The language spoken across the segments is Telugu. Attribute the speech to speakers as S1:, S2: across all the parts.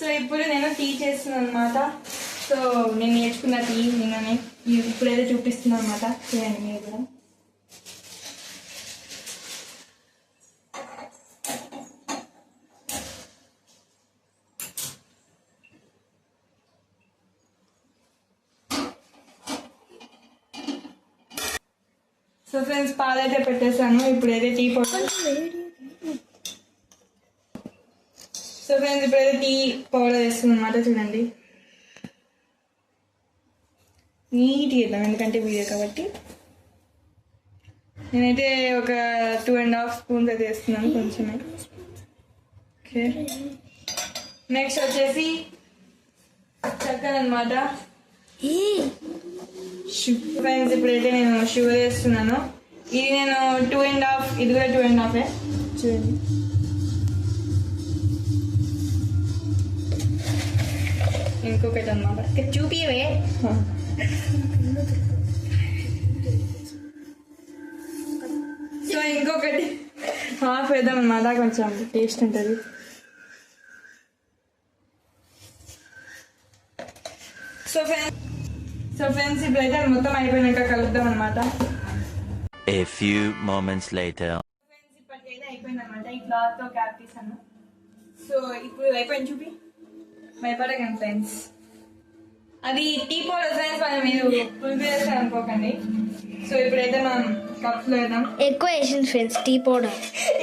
S1: సో ఇప్పుడు నేను టీ చేస్తున్నాను అనమాట సో నేను నేర్చుకున్న టీ నిన్ననే. ఇప్పుడైతే చూపిస్తున్నాను అనమాట చేయండి మీరు కూడా. సో ఫ్రెండ్స్ పాలైతే పెట్టేసాను ఇప్పుడైతే టీ పౌడర్ సో ఫ్రెండ్స్ ఇప్పుడైతే టీ పౌడర్ వేస్తుంది అనమాట చూడండి. నీట్గా ఇద్దాం ఎందుకంటే వీడియో కాబట్టి. నేనైతే ఒక టూ అండ్ హాఫ్ స్పూన్స్ అయితే వేస్తున్నాను కొంచెమే. ఓకే. నెక్స్ట్ వచ్చేసి చక్కెర అనమాట ఫ్రెండ్స్ ఇప్పుడైతే నేను షుగర్ వేస్తున్నాను ఇది నేను టూ అండ్ హాఫ్ ఇది కూడా టూ అండ్ హాఫ్ చూడండి. ఇంకొకటి అనమాట చూపివే సో ఇంకొకటి హాఫ్ వేద్దాం అనమాట కొంచెం టేస్ట్ ఉంటుంది సో ఫ్రెండ్స్ సో ఫ్రెండ్స్ ఇప్పుడైతే అది మొత్తం అయిపోయినాక కలుద్దాం అనమాట
S2: A few moments later.
S1: Friends ఇప్పటికైతే అయిపోయింది అనమాట ఈ క్లాత్తో క్యాప్ తీసాను సో ఇప్పుడు అయిపోయింది చూపి భయపడకండి ఫ్రెండ్స్ అది టీ పౌడర్ ఫ్రెండ్స్ మనం మీరు పులిపి వేస్తాను అనుకోకండి. సో ఇప్పుడైతే మనం కప్స్లో వేద్దాం.
S3: ఎక్కువ వేసింది ఫ్రెండ్స్ టీ పౌడర్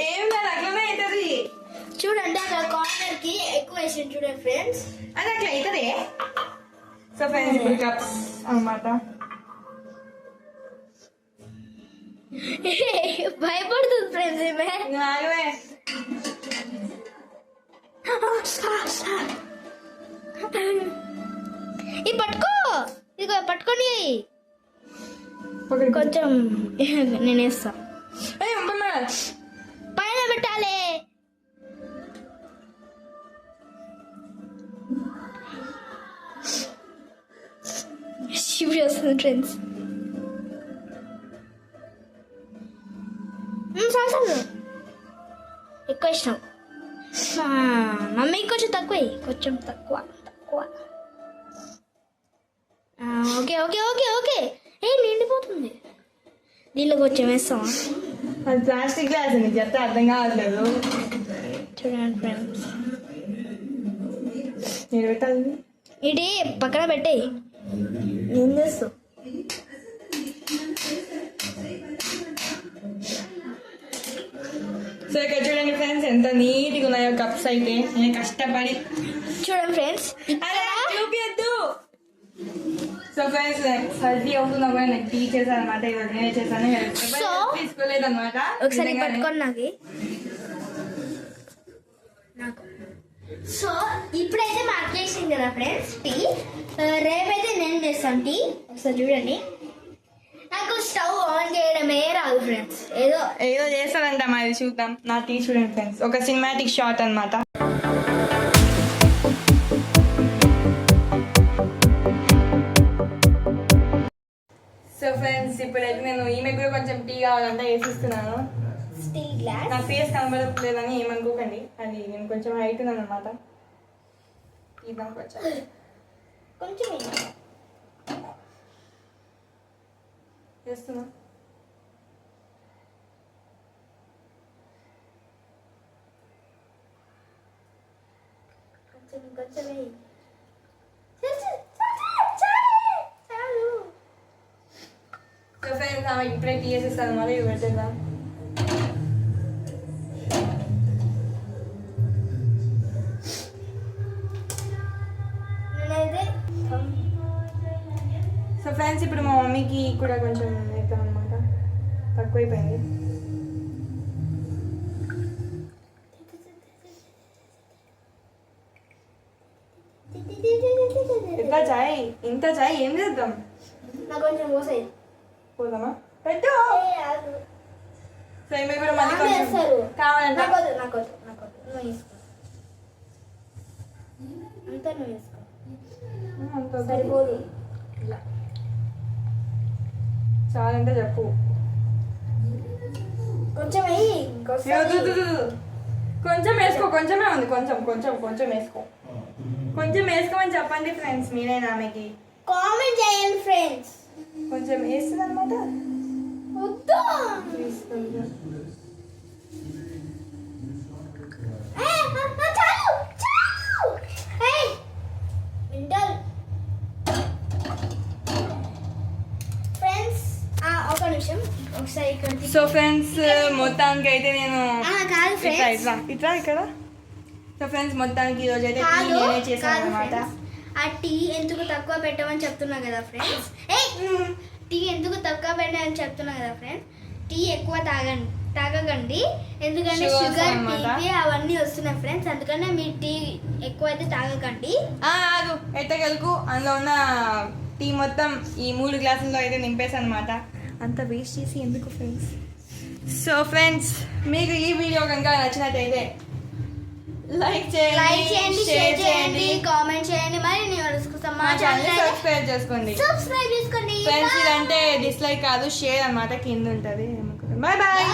S1: ఏం లేదు అట్లనే అవుతుంది
S3: చూడండి అక్కడ కార్నర్కి ఎక్కువ వేసింది చూడండి ఫ్రెండ్స్
S1: అది అట్లా అవుతుంది సో ఫ్రెండ్స్ ఇప్పుడు కప్స్ అనమాట
S3: భయపడుతుంది ఫ్రెండ్స్
S1: నాలుగే.
S3: ఇది పట్టుకో. ఇదిగో పట్టుకొని. కొంచెం నేను వేస్తా. పైన పెట్టాలి. శివుడు వస్తుంది ఫ్రెండ్స్ చాలు ఎక్కువ ఇష్టం. మమ్మీ కొంచెం తక్కువ. కొంచెం తక్కువ. Okay okay okay okay. ఏ నిండిపోతుంది. దీనిలో కొంచెం వేస్తామా
S1: అది ప్లాస్టిక్ గ్లాస్ నీకు చెప్తే అర్థం కావట్లేదు.
S3: చూడండి ఫ్రెండ్స్
S1: నేను పెట్టాలి.
S3: ఇది పక్కన పెట్టేయి. ఏం చేస్తావు?
S1: సో ఇక్కడ చూడండి ఫ్రెండ్స్ ఎంత నీట్గా కప్స్ అయితే? నేను కష్టపడి.
S3: చూడండి ఫ్రెండ్స్
S1: అరే చూపియద్దు. సో ఫ్రెండ్స్ సర్ది అవుతున్నా కూడా నేను టీ చేశాను అనమాట ఈరోజు నేనే చేశాను.
S3: So,
S1: తీసుకోలేదు అనమాట
S3: ఒకసారి పట్టుకోండి నాకు నాకు. సో ఇప్పుడైతే మా అక్క చేసింది కదా ఫ్రెండ్స్ టీ. ఆ, రేపైతే నేను చేస్తాను టీ. ఒకసారి చూడండి. నాకు రాదు ఫ్రెండ్స్ ఏదో
S1: ఏదో చేస్తానంట మరి చూద్దాం. నా టీ చూడండి ఫ్రెండ్స్ ఒక సినిమాటిక్ షాట్ అన్నమాట. సో ఫ్రెండ్స్ ఇప్పుడైతే నేను ఈమె కూడా కొంచెం టీ కావాలంటే వేసిస్తున్నాను.
S3: స్టీల్ గ్లాస్
S1: నా ఫేస్ కనబడట్లేదని ఏమనుకోకండి. అది నేను కొంచెం హైట్ ఉన్నాను అనమాట తీద్దాం కొంచెం
S3: కొంచెం వేయండి. కొంచెం కొంచెం వేయి.
S1: ఫ్రెండ్స్ ఆమె ఇప్పుడే టీ వేసేస్తాను మళ్ళీ ఇవి పెట్టేద్దాం సో ఫ్రెండ్స్ ఇప్పుడు మా మమ్మీకి కూడా కొంచెం వేద్దాం అనమాట తక్కువైపోయింది ఇంత చాయ్ ఇంత చాయ్ ఏం చేద్దాం?
S3: నాకు కొంచెం పోసాయి.
S1: పోదామా? పెట్టు. ఈమె కూడా మళ్ళీ. కావాలంట.
S3: నాకొద్దు నాకొద్దు నాకొద్దు నువ్వు వేసుకో. అంతా నువ్వు వేసుకో. సరిపోదు. ఇలా.
S1: చాలంటే చెప్పు.
S3: కొంచెం.
S1: కొంచెం వేసుకో కొంచెమే ఉంది. కొంచెం కొంచెం కొంచెం వేసుకో. కొంచెం వేసుకోమని చెప్పండి ఫ్రెండ్స్ మీరైనా ఆమెకి?
S3: కామెంట్ చేయండి ఫ్రెండ్స్.
S1: కొంచెం వేస్తుంది? అనమాట
S3: వద్దు
S1: సో ఫ్రెండ్స్ మొత్తానికి అయితే నేను ఇట్లా ఇట్లా ఇక్కడ? సో ఫ్రెండ్స్ మొత్తానికి ఈ రోజు అయితే టీ నేనే చేశాను అనమాట
S3: ఆ టీ ఎందుకు తక్కువ పెట్టమని చెప్తున్నా కదా ఫ్రెండ్స్ ఏ టీ ఎందుకు తక్కువ పెట్టమని చెప్తున్నా కదా ఫ్రెండ్స్ టీ ఎక్కువ తాగండి తాగకండి. ఎందుకంటే షుగర్. బీపీ అవన్నీ వస్తున్నాయి ఫ్రెండ్స్ అందుకనే మీ టీ ఎక్కువ అయితే తాగకండి
S1: ఆగు. ఎట్టగలకు అందులో ఉన్న టీ మొత్తం ఈ మూడు గ్లాసుల్లో అయితే నింపేసాను అనమాట అంత వేస్ట్ చేసి ఎందుకు ఫ్రెండ్స్ సో ఫ్రెండ్స్ మీకు ఈ వీడియో కనుక నచ్చినట్టయితే లైక్ చేయండి
S3: లైక్ చేయండి షేర్ చేయండి కామెంట్ చేయండి. మరి
S1: మా ఛానల్ సబ్స్క్రైబ్ చేసుకోండి.
S3: సబ్స్క్రైబ్ చేసుకోండి.
S1: ఫ్రెండ్స్ ఇదంటే డిస్లైక్ కాదు షేర్ అన్నమాట కింద ఉంటుంది. Bye bye